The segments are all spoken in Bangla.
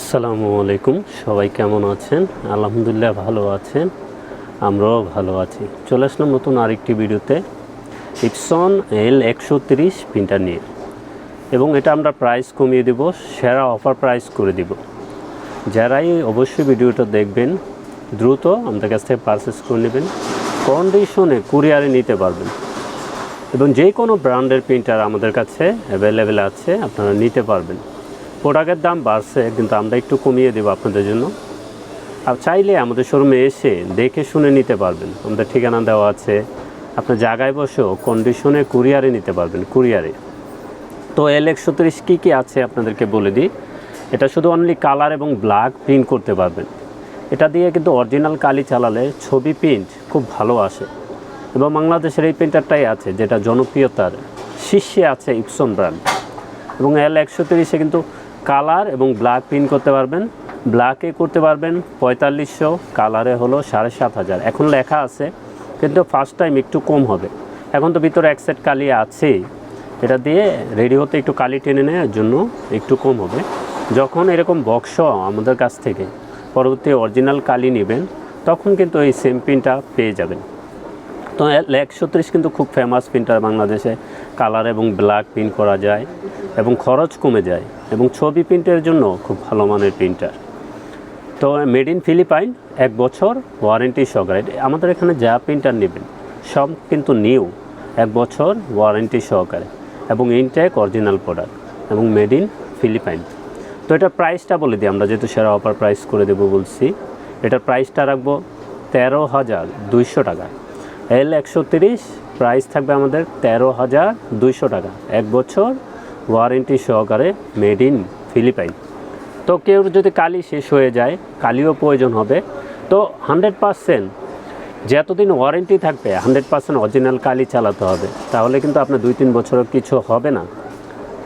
আসসালামু আলাইকুম। সবাই কেমন আছেন? আলহামদুলিল্লাহ ভালো আছেন। আমরাও ভালো আছি। চলে আসলাম নতুন আরেকটি ভিডিওতে। ইপসন এল একশো তিরিশ প্রিন্টার নিয়ে এবং এটা আমরা প্রাইস কমিয়ে দেব, সেরা অফার প্রাইস করে দিব। যারাই অবশ্যই ভিডিওটা দেখবেন, দ্রুত আমাদের কাছ থেকে পারচেস করে নেবেন। কন্ডিশনে কুরিয়ারে নিতে পারবেন। এবং যে কোনো ব্র্যান্ডের প্রিন্টার আমাদের কাছে অ্যাভেলেবেল আছে, আপনারা নিতে পারবেন। প্রোডাক্টের দাম বাড়ছে, কিন্তু আমরা একটু কমিয়ে দেবো আপনাদের জন্য। আর চাইলে আমাদের শোরুমে এসে দেখে শুনে নিতে পারবেন। আমাদের ঠিকানা দেওয়া আছে। আপনার জায়গায় বসেও কন্ডিশনে কুরিয়ারে নিতে পারবেন কুরিয়ারে তো এল একশো তিরিশ কী কী আছে আপনাদেরকে বলে দিই? এটা শুধু অনলি কালার এবং ব্ল্যাক প্রিন্ট করতে পারবেন। এটা দিয়ে কিন্তু অরিজিনাল কালি চালালে ছবি প্রিন্ট খুব ভালো আসে। এবং বাংলাদেশের এই প্রিন্টারটাই আছে, যেটা জনপ্রিয়তার শীর্ষে আছে ইপসন ব্র্যান্ড এবং এল একশো তিরিশে কিন্তু কালার এবং ব্ল্যাক প্রিন্ট করতে পারবেন। ব্ল্যাকে করতে পারবেন পঁয়তাল্লিশশো, কালারে হলো সাড়ে সাত হাজার। এখন লেখা আছে, কিন্তু ফার্স্ট টাইম একটু কম হবে। এখন তো ভিতরে এক সেট কালি আছেই। এটা দিয়ে রেডি হতে একটু কালি টেনে নেওয়ার জন্য একটু কম হবে। যখন এরকম বক্স আমাদের কাছ থেকে পরবর্তী অরিজিনাল কালি নেবেন, তখন কিন্তু এই সেম প্রিন্টটা পেয়ে যাবেন। তো একশো তিরিশ কিন্তু খুব ফেমাস প্রিন্টার বাংলাদেশে। কালার এবং ব্ল্যাক প্রিন্ট করা যায় এবং খরচ কমে যায় এবং ছবি প্রিন্টের জন্য খুব ভালো মানের প্রিন্টার তো মেড ইন ফিলিপাইন এক বছর ওয়ারেন্টি সহকারে। আমাদের এখানে যা প্রিন্টার নেবেন, সব কিন্তু নিউ এক বছর ওয়ারেন্টি সহকারে এবং ইনটেক অরিজিনাল প্রোডাক্ট এবং মেড ইন ফিলিপাইন তো এটার প্রাইসটা বলে দিই আমরা, যেহেতু সেরা অফার প্রাইস করে দেবো বলছি। এটার প্রাইসটা রাখব তেরো হাজার দুইশো টাকা। এল একশো তিরিশ প্রাইস থাকবে আমাদের তেরো হাজার দুইশো টাকা। এক বছর ওয়ারেন্টি সহকারে মেড ইন ফিলিপাইন তো কেউ যদি কালি শেষ হয়ে যায়, কালিও প্রয়োজন হবে। তো হান্ড্রেড পারসেন্ট যতদিন ওয়ারেন্টি থাকবে, হান্ড্রেড পার্সেন্ট অরিজিনাল কালি চালাতে হবে। তাহলে কিন্তু আপনার দুই তিন বছরও কিছু হবে না।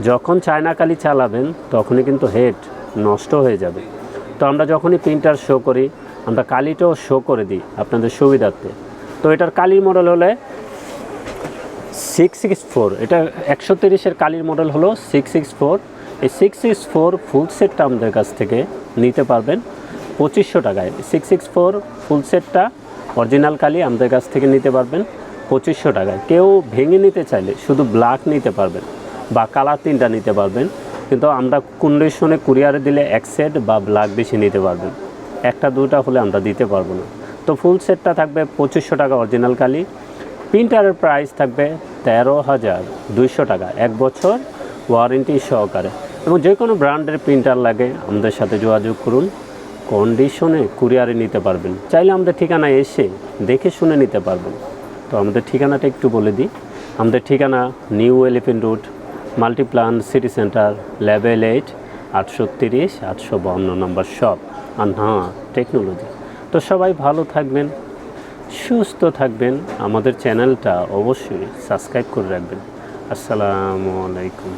যখন চায়না কালি চালাবেন, তখনই কিন্তু হেড নষ্ট হয়ে যাবে। তো আমরা যখনই প্রিন্টার শো করি, আমরা কালিটাও শো করে দিই আপনাদের সুবিধার্থে। তো এটার কালির মডেল হলে সিক্স সিক্স ফোর এটা একশো তিরিশের কালির মডেল হলো সিক্স সিক্স ফোর এই সিক্স সিক্স ফোর ফুল সেটটা আমাদের কাছ থেকে নিতে পারবেন পঁচিশশো টাকায়। সিক্স সিক্স ফোর ফুল সেটটা অরিজিনাল কালি আমাদের কাছ থেকে নিতে পারবেন পঁচিশশো টাকায়। কেউ ভেঙে নিতে চাইলে শুধু ব্ল্যাক নিতে পারবেন বা কালার তিনটা নিতে পারবেন। কিন্তু আমরা কন্ডিশনে কুরিয়ারে দিলে এক সেট বা ব্ল্যাক বেশি নিতে পারবেন। একটা দুটা হলে আমরা দিতে পারব না। তো ফুল সেটটা থাকবে পঁচিশশো টাকা অরিজিনাল কালি। প্রিন্টারের প্রাইস থাকবে তেরো হাজার দুইশো টাকা, এক বছর ওয়ারেন্টি সহকারে। এবং যে কোনো ব্র্যান্ডের প্রিন্টার লাগে, আমাদের সাথে যোগাযোগ করুন। কন্ডিশনে কুরিয়ারে নিতে পারবেন। চাইলে আমাদের ঠিকানায় এসে দেখে শুনে নিতে পারবেন। তো আমাদের ঠিকানাটা একটু বলে দিই। আমাদের ঠিকানা new Elephant Road Multiplan city centre level eight আটশো তিরিশ, আটশো বাউন্ন নম্বর শপ আনহা টেকনোলজি তো সবাই ভালো থাকবেন সুস্থ থাকবেন। আমাদের চ্যানেলটা অবশ্যই সাবস্ক্রাইব করে রাখবেন। আসসালামু আলাইকুম।